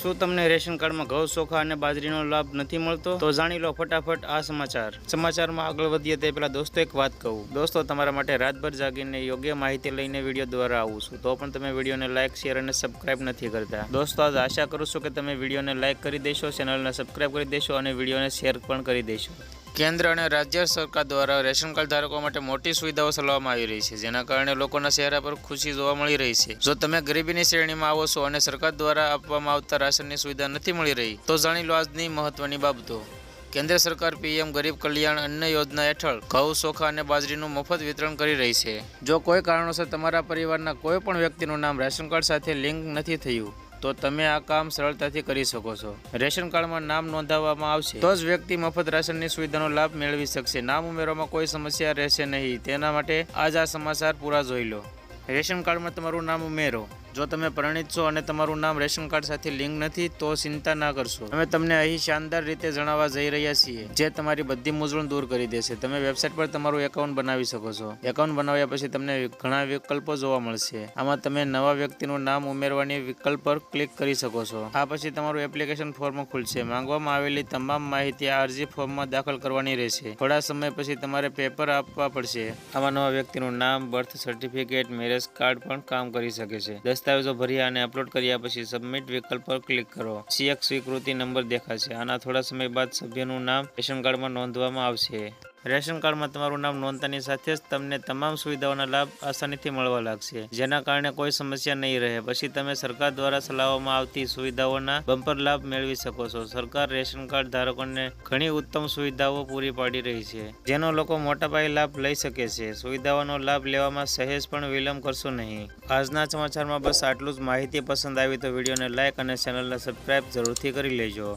શું તમને રેશન કાર્ડમાં ઘઉં ચોખા અને બાજરીનો લાભ નથી મળતો? તો જાણી લો ફટાફટ આ સમાચાર. સમાચારમાં આગળ વધીએ તે પહેલાં દોસ્તો એક વાત કહું. દોસ્તો, તમારા માટે રાતભર જાગીને યોગ્ય માહિતી લઈને વીડિયો દ્વારા આવું છું. તો પણ તમે વિડીયોને લાઇક, શેર અને સબસ્ક્રાઇબ નથી કરતા. દોસ્તો, આજ આશા કરું છું કે તમે વિડીયોને લાઇક કરી દેશો, ચેનલને સબસ્ક્રાઇબ કરી દેશો અને વિડીયોને શેર પણ કરી દેશો. કેન્દ્ર અને રાજ્ય સરકાર દ્વારા રેશન કાર્ડ ધારકો માટે મોટી સુવિધાઓ ચલાવવામાં આવી રહી છે, જેના કારણે લોકોના ચહેરા પર ખુશી જોવા મળી રહી છે. જો તમે ગરીબીની શ્રેણીમાં આવો છો અને સરકાર દ્વારા આપવામાં આવતા રાશનની સુવિધા નથી મળી રહી, તો જાણી લો આજની મહત્વની બાબતો. કેન્દ્ર સરકાર પીએમ ગરીબ કલ્યાણ અન્ન યોજના હેઠળ ઘઉં ચોખા અને બાજરીનું મફત વિતરણ કરી રહી છે. જો કોઈ કારણોસર તમારા પરિવારના કોઈ પણ વ્યક્તિનું નામ રેશન કાર્ડ સાથે લિંક નથી થયું તો તમે આ કામ સરળતાથી કરી શકો છો. રેશન કાર્ડમાં નામ નોંધાવવામાં આવશે. તો જ વ્યક્તિ મફત રાશનની સુવિધાનો લાભ મેળવી શકશે. નામ ઉમેરવામાં કોઈ સમસ્યા રહેશે નહીં. તેના માટે આજ આ સમાચાર પૂરા જોઈ લો. રેશન કાર્ડમાં તમારું નામ ઉમેરો. જો તમે પરિણિત છો અને તમારું નામ રેશન કાર્ડ સાથે લિંક નથી, તો ચિંતા ના કરશો. અમે તમને અહીં શાનદાર રીતે જણાવવા જઈ રહ્યા છીએ, જે તમારી બધી મૂંઝવણ દૂર કરી દેશે. તમે વેબસાઇટ પર તમારું એકાઉન્ટ બનાવી શકો છો. એકાઉન્ટ બનાવ્યા પછી તમને ઘણા વિકલ્પો જોવા મળશે. આમાં તમે નવા વ્યક્તિનું નામ ઉમેરવાની વિકલ્પ પર ક્લિક કરી શકો છો. આ પછી તમારું એપ્લિકેશન ફોર્મ ખુલશે. માંગવામાં આવેલી તમામ માહિતી આ અરજી ફોર્મમાં દાખલ કરવાની રહેશે. થોડા સમય પછી તમારે પેપર આપવા પડશે. આમાં નવા વ્યક્તિનું નામ, બર્થ સર્ટિફિકેટ, મેરેજ કાર્ડ પણ કામ કરી શકે છે. દસ્તાવેજો ભર્યા અને અપલોડ કર્યા પછી સબમિટ વિકલ્પ પર ક્લિક કરો. સીએક સ્વીકૃતિ નંબર દેખાશે. આના થોડા સમય બાદ સભ્યનું નામ રેશન કાર્ડમાં નોંધવામાં આવશે. રેશન કાર્ડમાં તમારું નામ નોંધતાની સાથે જ તમને તમામ સુવિધાઓના લાભ આસાનીથી મળવા લાગશે. જેના કારણે કોઈ સમસ્યા નહીં રહે. પછી તમે સરકાર દ્વારા ચલાવવામાં આવતી સુવિધાઓના બમ્પર લાભ મેળવી શકો છો. સરકાર રેશન કાર્ડ ધારકોને ઘણી ઉત્તમ સુવિધાઓ પૂરી પાડી રહી છે, જેનો લોકો મોટા પાયે લાભ લઈ શકે છે. સુવિધાઓનો લાભ લેવામાં સહેજ પણ વિલંબ કરશો નહીં. આજના સમાચારમાં બસ આટલું જ. માહિતી પસંદ આવી તો વિડીયોને લાઇક અને ચેનલને સબસ્ક્રાઇબ જરૂરથી કરી લેજો.